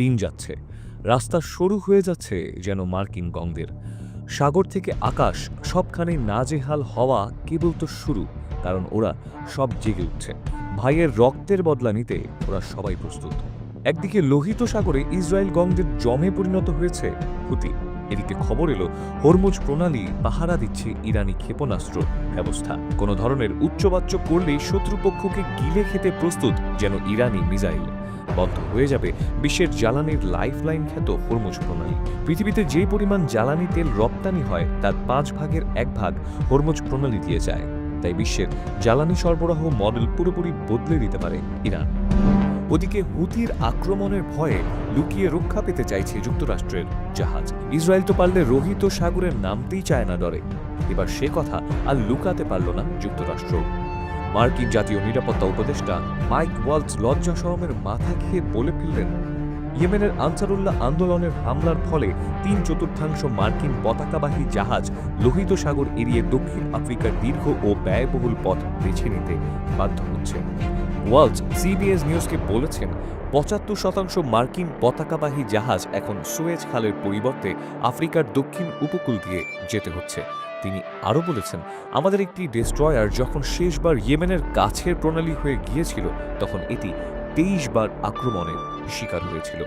দিন যাচ্ছে। রাস্তা সরু হয়ে যাচ্ছে যেন মার্কিন গংদের। সাগর থেকে আকাশ সবখানে নাজেহাল হওয়া কেবল তো শুরু, কারণ ওরা সব জেগে উঠছে। ভাইয়ের রক্তের বদলা নিতে ওরা সবাই প্রস্তুত। একদিকে লোহিত সাগরে ইসরায়েল গংদের জমে পরিণত হয়েছে হুতি। এদিকে খবর এলো, হরমুজ প্রণালী পাহারা দিচ্ছে ইরানি ক্ষেপণাস্ত্র ব্যবস্থা। কোনো ধরনের উচ্চবাচ্য করলেই শত্রুপক্ষকে গিলে খেতে প্রস্তুত যেন ইরানি মিসাইল। বন্ধ হয়ে যাবে বিশ্বের জ্বালানির লাইফলাইন খ্যাত হরমুজ প্রণালী। পৃথিবীতে যে পরিমাণ জ্বালানি তেল রপ্তানি হয়, তার পাঁচ ভাগের এক ভাগ হরমুজ প্রণালী দিয়ে যায়। তাই বিশ্বের জ্বালানি সরবরাহ মডেল পুরোপুরি বদলে দিতে পারে ইরান। ওদিকে হুতির আক্রমণের ভয়ে লুকিয়ে রক্ষা পেতে চাইছে যুক্তরাষ্ট্রের জাহাজ। ইসরায়েল তো পারলে রোহিত সাগরে নামতেই চায় না ডরে। এবার সে কথা আর লুকাতে পারল না যুক্তরাষ্ট্র। মার্কিন জাতীয় নিরাপত্তা উপদেষ্টা মাইক ওয়ালস লজ্জা শরমের মাথা খেয়ে বলে ফেললেন, ইয়েমেনের আনসারুল্লাহ আন্দোলনের হামলার ফলে তিন চতুর্থাংশ মার্কিন পতাকাবাহী জাহাজ লোহিত সাগর এড়িয়ে দক্ষিণ আফ্রিকার দীর্ঘ ও ব্যয়বহুল পথ বেছে নিতে বাধ্য হচ্ছে। ওয়ালস সিবিএস নিউজকে বলেছেন, পঁচাত্তর শতাংশ মার্কিন পতাকাবাহী জাহাজ এখন সুয়েজ খালের পরিবর্তে আফ্রিকার দক্ষিণ উপকূল দিয়ে যেতে হচ্ছে। তিনি আরও বলেছেন, আমাদের একটি ডেস্ট্রয়ার যখন শেষবার ইয়েমেনের কাছের প্রণালী হয়ে গিয়েছিল, তখন এটি তেইশ বার আক্রমণের শিকার হয়েছিল।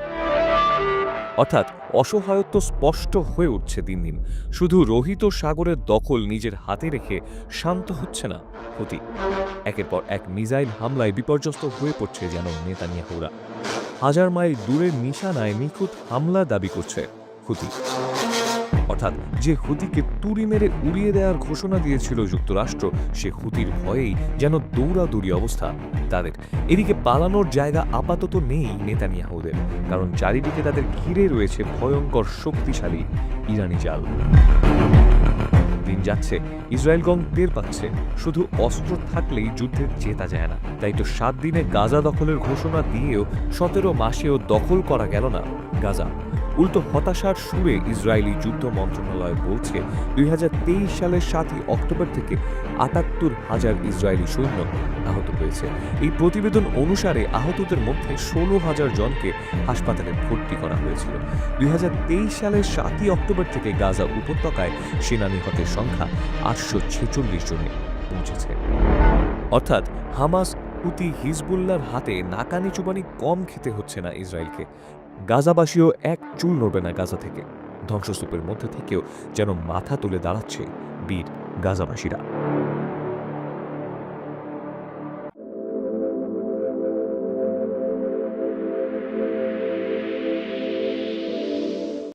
অর্থাৎ অসহায়ত্ব স্পষ্ট হয়ে উঠছে দিন দিন। শুধু রোহিত সাগরের দখল নিজের হাতে রেখে শান্ত হচ্ছে না হুতি একের পর এক মিসাইল হামলায় বিপর্যস্ত হয়ে পড়ছে যেন নেতানিয়াহুরা। হাজার মাইল দূরের নিশানায় নিখুঁত হামলা দাবি করছে হুতি অর্থাৎ যে হুতিকে তুড়ি মেরে উড়িয়ে দেওয়ার ঘোষণা দিয়েছিল যুক্তরাষ্ট্র, সে হুতির ভয়েই যেন দৌড়াদৌড়ি অবস্থা তাদের। এদিকে পালানোর জায়গা আপাতত নেই নেতানিয়াহুদের, কারণ চারিদিকে তাদের ঘিরে রয়েছে ভয়ঙ্কর শক্তিশালী ইরানি জাল। দিন যাচ্ছে ইসরায়েলগং টের পাচ্ছে। শুধু অস্ত্র থাকলেই যুদ্ধে জেতা যায় না। তাই তো সাত দিনে গাজা দখলের ঘোষণা দিয়েও সতেরো মাসেও দখল করা গেল না গাজা। উল্টো হতাশার সুরে ইসরায়েলি যুদ্ধ মন্ত্রণালয় বলছে, দুই সালের সাতই অক্টোবর থেকে আটাত্তর হাজার ইসরায়েলি সৈন্য আহত হয়েছে। এই প্রতিবেদন অনুসারে আহতদের মধ্যে ষোলো হাজার জনকে হাসপাতালে ভর্তি করা হয়েছিল। দুই সালের সাতই অক্টোবর থেকে গাজা উপত্যকায় সেনা নিহতের সংখ্যা আটশো ছেচল্লিশ জনে পৌঁছেছে। অর্থাৎ হামাস হুতি হিজবুল্লার হাতে নাকানি চুবানি কম খেতে হচ্ছে না ইসরায়েলকে। গাজাবাসীও এক চুল নড়বে না গাজা থেকে। ধ্বংসস্তূপের মধ্যে থেকেও যেন মাথা তুলে দাঁড়াচ্ছে বীর গাজাবাসীরা।